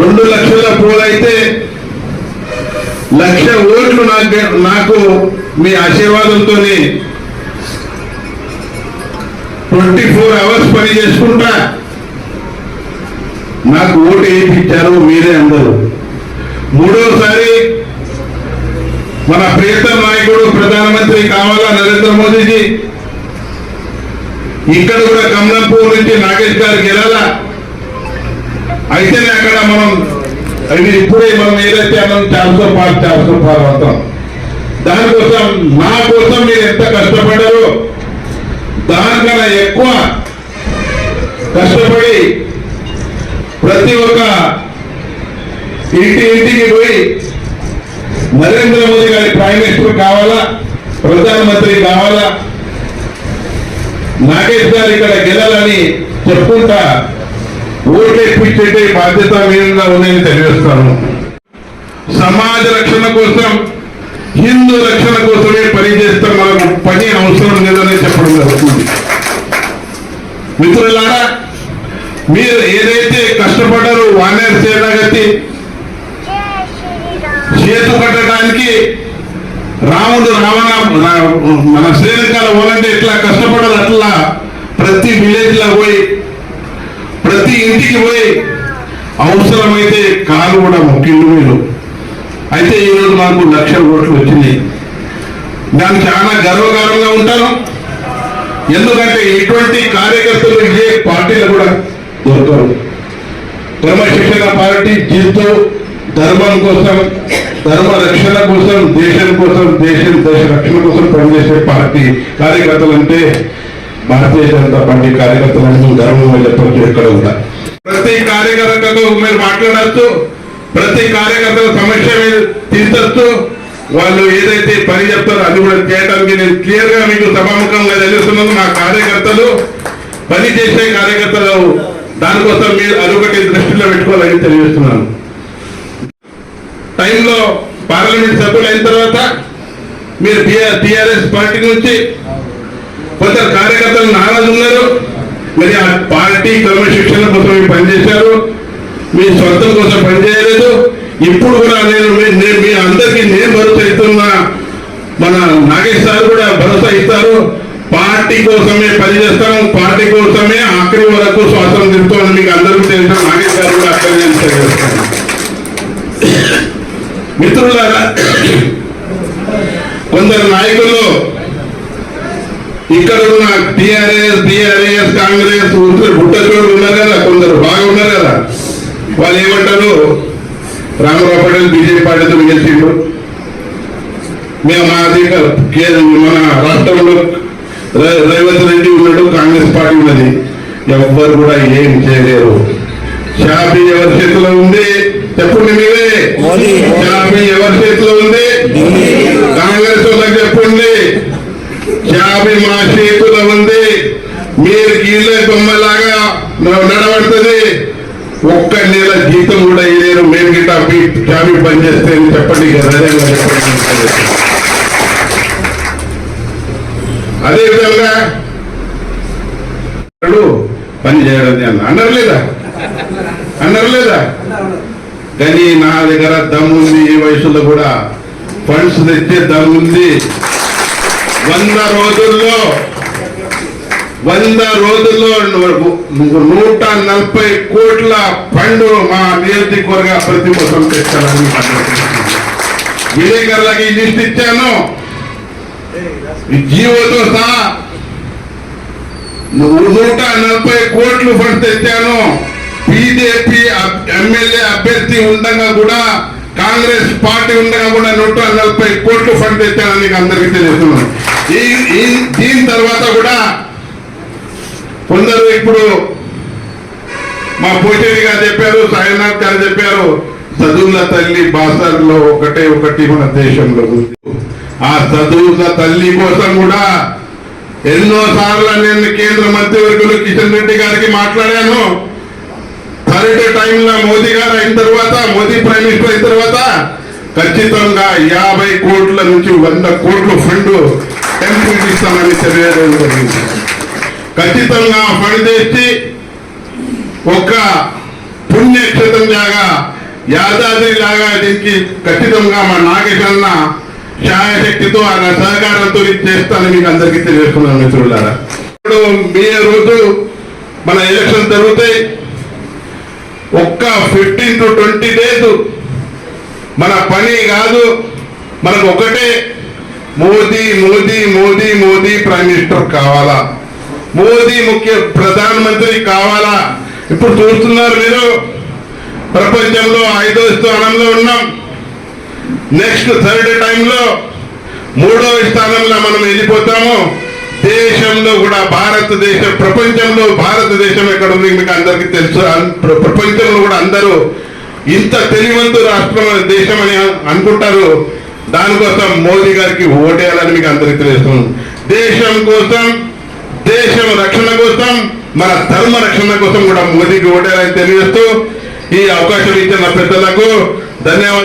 రెండు లక్షల పోలైతే లక్ష ఓట్లు నాకు నాకు మీ ఆశీర్వాదంతో ట్వంటీ ఫోర్ అవర్స్ పని చేసుకుంటా. నాకు ఓటు వేయించారు మీరే అందరూ. మూడోసారి మన ప్రియతమ నాయకుడు ప్రధానమంత్రి కావాలా నరేంద్ర మోదీజీ? ఇక్కడ కూడా కమలంపూర్ నుంచి నాగేష్ గారు గెలాలా? అయితే అక్కడ మనం అది ఇప్పుడే మనం ఏదైతే మనం చార్సో పార్ చార్సో పార్ అవుతాం. దానికోసం నా కోసం మీరు ఎంత కష్టపడారో దానికన్నా ఎక్కువ కష్టపడి ప్రతి ఒక్క ఇంటి ఇంటికి పోయి నరేంద్ర మోదీ గారి ప్రైమ్ మినిస్టర్ కావాలా? ప్రధానమంత్రి కావాలా? నాగేష్ గారు ఇక్కడ గెలాలని చెప్పుకుంటా ఓటే ఇప్పించేటే బాధ్యత మీరుగా ఉందని తెలియజేస్తాను. సమాజ రక్షణ కోసం హిందూ రక్షణ కోసమే పనిచేస్తే మనకు పని అవసరం లేదని చెప్పడం జరుగుతుంది. మిత్రులారా మీరు ఏదైతే కష్టపడ్డారో వానర్ సేనాగతి చేతు కట్టడానికి రాముడు రావణ మన శ్రీలంకలో పోలంటే ఎట్లా కష్టపడారు అట్లా. ప్రతి విలేజ్లో పోయి ప్రతి ఇంటికి పోయి అవసరమైతే కాలు కూడా మొక్కిండు మీరు అయితే ఈరోజు మాకు లక్ష ఓట్లు వచ్చినాయి. దానికి చాలా గర్వకారంగా ఉంటాను. ఎందుకంటే ఇటువంటి కార్యకర్తలు ఏ పార్టీలు కూడా దొరకరు. క్రమశిక్షణ పార్టీ జీతో ధర్మం కోసం ధర్మ రక్షణ కోసం దేశం కోసం దేశం దేశ రక్షణ కోసం పనిచేసే పార్టీ కార్యకర్తలు అంటే భారతీయ జనతా పార్టీ కార్యకర్తలు అంటే గర్వంగా చెప్పచ్చు ఎక్కడ కూడా ప్రతి కార్యకర్తకు మీరు మాట్లాడచ్చు ప్రతి కార్యకర్తల సమస్య మీరు తీర్చొచ్చు వాళ్ళు ఏదైతే పని చెప్తారో అది కూడా చేయడానికి నేను క్లియర్గా మీకు సభాముఖంగా తెలుస్తున్నాను నా కార్యకర్తలు పని చేసే కార్యకర్తలు దానికోసం మీరు అదొకటి దృష్టిలో పెట్టుకోవాలని తెలియజేస్తున్నాను. టైంలో పార్లమెంట్ సభ్యులు అయిన తర్వాత మీరు టిఆర్ఎస్ పార్టీ నుంచి కొందరు కార్యకర్తలు నారాజు ఉన్నారు మరి ఆ పార్టీ చేశారు మీ స్వంతం కోసం పనిచేయలేదు. ఇప్పుడు కూడా నేను మీ- అందరికీ నేను భరోసా ఇస్తున్నా. మన నాగేష్ సార్ కూడా భరోసా ఇస్తారు. పార్టీ కోసమే పనిచేస్తాం. పార్టీ కోసమే ఆఖరి వరకు స్వాతంత్రం తిరుగుతామని మీకు అందరికీ తెలుసు నాగేష్ గారు కూడా అక్కడ నేను మిత్రులారా కొందరు నాయకులు ఇక్కడ ఉన్న టిఆర్ఎస్ బిఆర్ఎస్ కాంగ్రెస్ ఉత్తర బుట్టచోడు ఉన్నారా కదా కొందరు బాగా ఉన్నారు కదా వాళ్ళు ఏమంటారు? రామరావు పటేల్ బీజేపీ పార్టీతో గెలిచిండు మేము మా కే- మన రాష్ట్రంలో రేవంత్ రెడ్డి ఉన్నాడు కాంగ్రెస్ పార్టీ ఉన్నది. ఎవ్వరు కూడా ఏం చేయలేరు. షాపీ ఎవరి చేతిలో ఉంది? చెప్పండి మీరే. షాపీ ఎవరి చేతిలో ఉంది? కాంగ్రెస్ వాళ్ళకి చెప్పండి. షాపీ మా చేతిలో ఉంది. మీరు గీళ్ళ బొమ్మలాగా నడబడుతుంది ఒక్క నెల జీతం కూడా ఇయ్యలేరు. మేము గిట్ట షాపీ పనిచేస్తే అని చెప్పండి? అదేవిధంగా అదే విధంగా పని చేయడం అన్న అన్నారు లేదా అన్నారు లేదా కానీ నా దగ్గర దమ్ముంది ఈ వయసులో కూడా. ఫండ్స్ తెచ్చే దమ్ముంది. వంద రోజుల్లో వంద రోజుల్లో నూట నలభై కోట్ల ఫండ్ మా నియోజకవర్గ ప్రతి కోసం తెచ్చాలని విలేకరులకి లిస్ట్ ఇచ్చాను. జీవోతో సహా నూట నలభై కోట్లు ఫండ్ తెచ్చాను. బీజేపీ ఎమ్మెల్యే అభ్యర్థి ఉండగా కూడా కాంగ్రెస్ పార్టీ ఉండగా కూడా నూట నలభై కోట్లు ఫండ్ తెచ్చానని మీకు అందరికీ తెలుస్తున్నాను ఈ- దీని తర్వాత కూడా కొందరు ఇప్పుడు మా పోటీరి గారు చెప్పారు సాయినాథ్ గారు చెప్పారు చదువుల తల్లి బాసర్లో ఒకటే ఒకటి మన దేశంలో ఆ చదువుల తల్లి కోసం కూడా ఎన్నో సార్లు నేను కేంద్ర మంత్రివర్గులు కిషన్ రెడ్డి గారికి మాట్లాడాను. కరెంట్ టైంలో మోదీ గారు అయిన తర్వాత మోదీ ప్రైమ్ మినిస్టర్ అయిన తర్వాత ఖచ్చితంగా యాభై కోట్ల నుంచి వంద కోట్ల ఫండ్ టెంపుల్ ఇస్తామని తెలియజేయడం జరిగింది. ఖచ్చితంగా పనిచేసి ఒక పుణ్యక్షేత్రం లాగా యాదాద్రి లాగా దీనికి ఖచ్చితంగా మా నాగేశన్న ఛాయశక్తితో ఆయన సహకారంతో ఇది చేస్తానని మీకు అందరికీ తెలియజేస్తున్నాను మిత్రులారా. ఇప్పుడు మే రోజు మన ఎలక్షన్ జరుగుతాయి ఒక్క ఫిఫ్టీన్ టు ట్వంటీ డేస్ మన పని కాదు మనకు ఒకటే మోదీ మోదీ మోదీ మోదీ ప్రైమ్ మినిస్టర్ కావాలా? మోదీ ముఖ్య ప్రధానమంత్రి కావాలా? ఇప్పుడు చూస్తున్నారు మీరు. ప్రపంచంలో ఐదో స్థానంలో ఉన్నాం. నెక్స్ట్ థర్డ్ టైంలో మూడో స్థానంలో మనం వెళ్ళిపోతాము. దేశంలో కూడా భారతదేశం ప్రపంచంలో భారతదేశం ఎక్కడ ఉంది మీకు అందరికీ తెలుసు. ప్రపంచంలో కూడా అందరూ ఇంత తెలివంతు రాష్ట్రం దేశం అని అనుకుంటారు. దానికోసం మోదీ గారికి ఓటేయాలని మీకు అందరికీ తెలుస్తుంది దేశం కోసం దేశం రక్షణ కోసం మన ధర్మ రక్షణ కోసం కూడా మోదీకి ఓటేయాలని తెలియజేస్తూ ఈ అవకాశం ఇచ్చిన పెద్దలకు ధన్యవాదాలు.